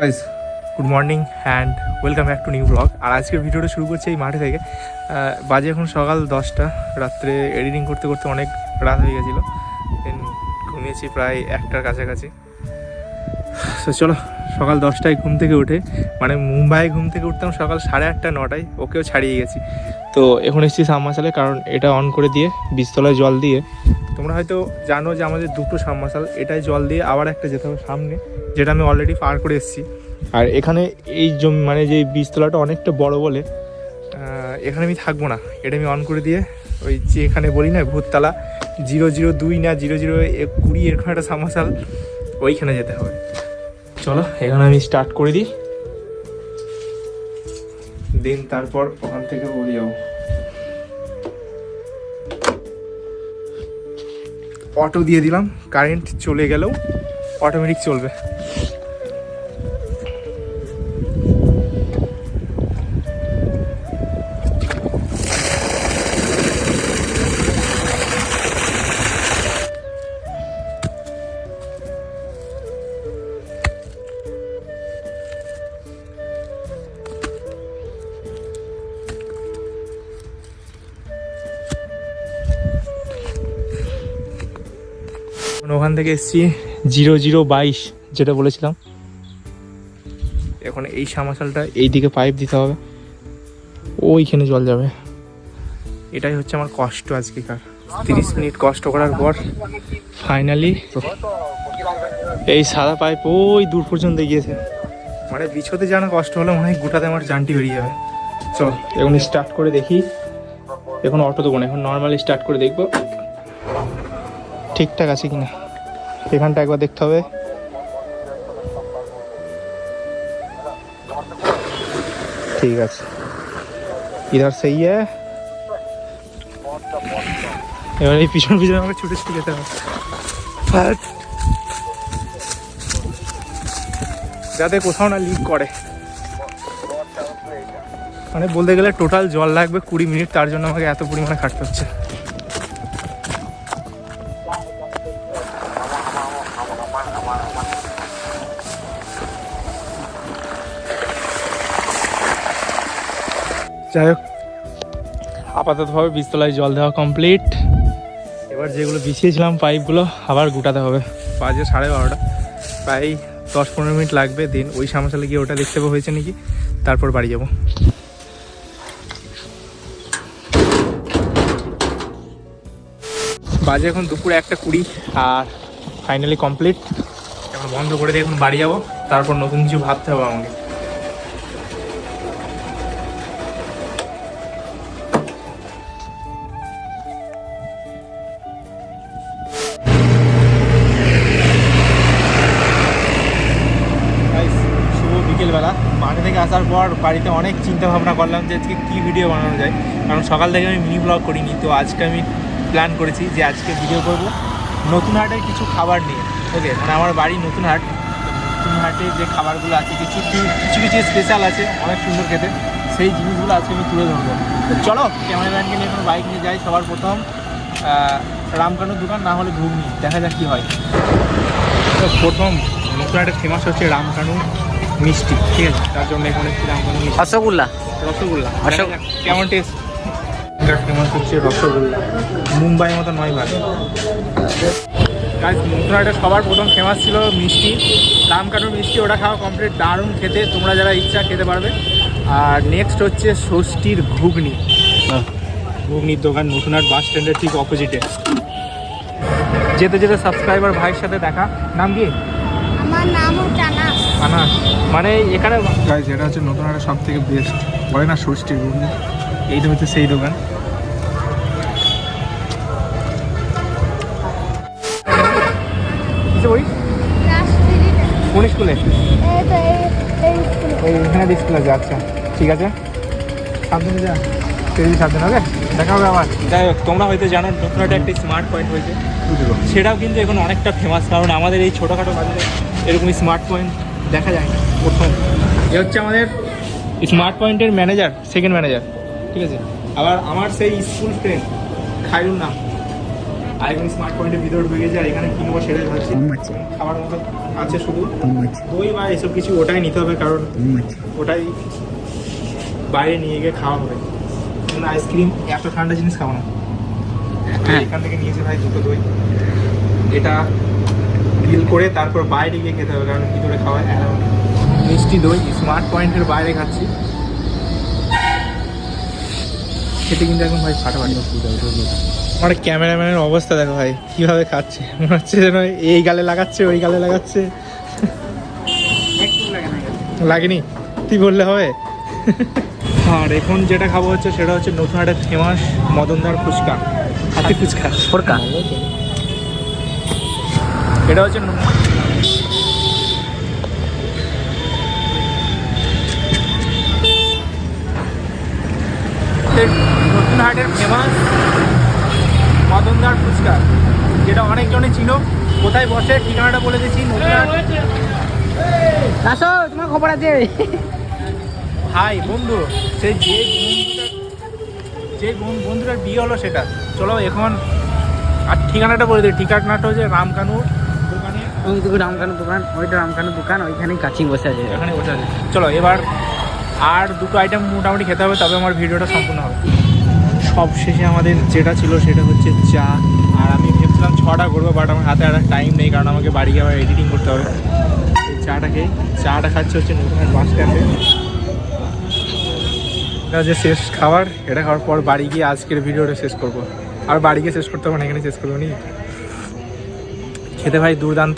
Guys good morning and welcome back to new blog আর আজকের ভিডিওটা শুরু করছি এই মাঠে থেকে। বাজে এখন সকাল দশটা। রাত্রে এডিটিং করতে করতে অনেক রাত হয়ে গেছিল। ঘুমিয়েছি প্রায় একটার কাছাকাছি। তো চলো, সকাল দশটায় ঘুম থেকে উঠে মানে মুম্বাই ঘুম থেকে উঠতাম সকাল সাড়ে আটটা, নটায়। ওকেও ছাড়িয়ে গেছি। তো এখন এসেছি সাবমার্শালে কারণ এটা অন করে দিয়ে, বীজতলায় জল দিয়ে তোমরা হয়তো জানো যে আমাদের দুটো সাবমার্শাল, এটাই জল দিয়ে আবার একটা যেতে হবে সামনে, যেটা আমি অলরেডি পার করে এসেছি। আর এখানে এই জমি মানে যে বীজতলাটা অনেকটা বড় বলে এখানে আমি থাকব না। এটা আমি অন করে দিয়ে ওই যে এখানে বলি না, ভূততলা, জিরো জিরো দুই না জিরো জিরো কুড়ি এরকম একটা সাবমার্শাল, ওইখানে যেতে হবে। চলো, এখানে আমি স্টার্ট করে দিই। দিন তারপর ওখান থেকে বলে যাব। অটো দিয়ে দিলাম কারেন্ট চলে গেলেও অটোমেটিক চলবে। ওখান থেকে এসছি জিরো জিরো বাইশ, যেটা বলেছিলাম। এখন এই সামাশালটা এই দিকে পাইপ দিতে হবে, ওইখানে জল যাবে। এটাই হচ্ছে আমার কষ্ট আজকেকার তিরিশ মিনিট কষ্ট করার পর ফাইনালি এই সাদা পাইপ ওই দূর পর্যন্ত গিয়েছে। মানে বিছোতে জানা কষ্ট হলে, মনে হয় গোটাতে আমার জানটি বেরিয়ে যাবে। চল, এখন স্টার্ট করে দেখি। এখন অটো দেবো না এখন নর্মালি স্টার্ট করে দেখব। ঠিকঠাক আছে কিনা। এখানটা একবার দেখতে হবে। ঠিক আছে। ইধার সেই এবার এই পিছন পিছনে আমাকে ছুটে ছুটে যেতে হবে। যাতে কোথাও না লিক করে। মানে বলতে গেলে টোটাল জল লাগবে কুড়ি মিনিট তার জন্য আমাকে এত পরিমাণে খাটতে হচ্ছে। যাই হোক। আপাততভাবে বীজতলায় জল দেওয়া কমপ্লিট এবার যেগুলো বিছিয়েছিলাম পাইপগুলো আবার গুটাতে হবে। বাজে সাড়ে বারোটা। প্রায় দশ পনেরো মিনিট লাগবে দিন। ওই সামসালে গিয়ে ওটা দেখতে হয়েছে নাকি। তারপর বাড়ি যাব। বাজে এখন দুপুরে একটা কুড়ি আর ফাইনালি কমপ্লিট এখন বন্ধ করে দিয়ে এখন বাড়ি যাব। তারপর নতুন কিছু ভাবতে হবে আমাকে। আসার পর বাড়িতে অনেক চিন্তা ভাবনা করলাম যে আজকে কী ভিডিও বানানো যায়। কারণ সকাল থেকে আমি মিনি ব্লগ করিনি, তো আজকে আমি প্ল্যান করেছি যে আজকে ভিডিও করব। নতুন হাটের কিছু খাবার নিয়ে ওকে মানে আমার বাড়ি নতুন হাট। নতুন হাটে যে খাবারগুলো আছে, কিছু কিছু কিছু স্পেশাল আছে, অনেক সুন্দর খেতে। সেই জিনিসগুলো আজকে আমি তুলে ধরবো। তো চলো ক্যামেরাম্যানকে নিয়ে কোনো বাইক নিয়ে যাই সবার প্রথম। রামকানুর দোকান, না হলে ঘুগনি, দেখা যাক কী হয়। প্রথম নতুন একটা ফেমাস হচ্ছে রামকানু। মিষ্টি ঠিক আছে? তার জন্য এখানে একটু রসগোল্লা? রসগোল্লা। কেমন টেস্ট ফেমাস হচ্ছে রসগোল্লা। মুম্বাই মতো নয় ভাগ কাজ নতুন সবার প্রথম ফেমাস ছিল মিষ্টি। রামকানুর মিষ্টি ওটা খাওয়া কমপ্লিট দারুণ খেতে। তোমরা যারা ইচ্ছা খেতে পারবে। আর নেক্সট হচ্ছে ষষ্ঠীর ঘুগনি। ঘুগনির দোকান নতুনহাট বাস স্ট্যান্ডের ঠিক অপোজিটে যেতে যেতে সাবস্ক্রাইবার ভাইয়ের সাথে দেখা। নাম কি? আমার নামও টানাস আনাস মানে এখানে গাইজ এটা হচ্ছে নতুন একটা সব থেকে বেস্ট বলে না ষষ্ঠী ঘুগনি এইটা হচ্ছে সেই দোকান। ক্লাস কোন স্কুলে? এই তো এই এই স্কুলে ওই এখানে স্কুল আছে আচ্ছা। ঠিক আছে। সাবধানে যা। তুই সাবধানে ওকে? দেখা হবে আবার। যাই হোক তোমরা হয়তো জানো নতুন একটা একটি স্মার্ট পয়েন্ট হয়েছে। সেটাও কিন্তু এখন অনেকটা ফেমাস কারণ আমাদের এই ছোটোখাটো বাজারে এরকমই স্মার্ট পয়েন্ট দেখা যায় না প্রথম। এ হচ্ছে আমাদের স্মার্ট পয়েন্টের ম্যানেজার সেকেন্ড ম্যানেজার ঠিক আছে? আবার আমার সেই স্কুল ফ্রেন্ড খাইরুল নাম। আইকন স্মার্ট পয়েন্টের ভিতরে ঢুকে গেছে আর এখানে কিনবো সেটাই ভাবছি। খাবার মতো আছে শুধু। দই বা এসব কিছু ওটাই নিতে হবে কারণ ওটাই বাইরে নিয়ে গিয়ে খাওয়া হবে। আইসক্রিম এত ঠান্ডা জিনিস খাব না। হ্যাঁ। এখান থেকে নিয়েছে ভাই দুটো দই। এটা বিল করে তারপর বাইরে গিয়ে খেতে হবে, কারণ ভিতরে খাওয়া অ্যালাউ। মিষ্টি দই স্মার্ট পয়েন্টের বাইরে খাচ্ছি। খেতে কিন্তু এখন ভাই ফাটাফাটি। আমার ক্যামেরাম্যানের অবস্থা দেখো ভাই, কীভাবে খাচ্ছে? মনে হচ্ছে যেন এই গালে লাগাচ্ছে, ওই গালে লাগাচ্ছে। লাগেনি? তুই বললে হবে? আর এখন যেটা খাব হচ্ছে, সেটা হচ্ছে নতুন একটা ফেমাস মদনদার ফুচকা। হাতি ফুচকা। ফোরকা। এটা হচ্ছে নতুন হাটের ফেমাস মদনদার ফুচকা যেটা অনেকজনই ছিল কোথায় বসে ঠিকানাটা বলে দিচ্ছি আসো তোমার খবর আছে। হাই বন্ধু সেই যে যে বন্ধুটার বিয়ে হলো সেটা। চলো এখন আর ঠিকানাটা বলে দিই। ঠিকানাটা হচ্ছে রামকানু দুটো রামকানু দোকান, ওইটা রামকানু দোকান, ওইখানেই বসে আছে। বসে আছে। চলো, এবার আর দুটো আইটেম মোটামুটি খেতে হবে, তবে আমার ভিডিওটা সম্পূর্ণ হবে। সব শেষে আমাদের যেটা ছিল সেটা হচ্ছে চা। আর আমি ভেবেছিলাম ছটা করব বাট আমার হাতে আর টাইম নেই, কারণ আমাকে বাড়ি গিয়ে আবার এডিটিং করতে হবে। চাটা খেয়ে, চাটা খাচ্ছে হচ্ছে এটা শেষ খাবার, এটা খাওয়ার পর বাড়ি গিয়ে আজকের ভিডিওটা শেষ করব। আর বাড়ি গিয়ে শেষ করতে হবে না এখানে শেষ করব নি? খেতে ভাই দুর্দান্ত।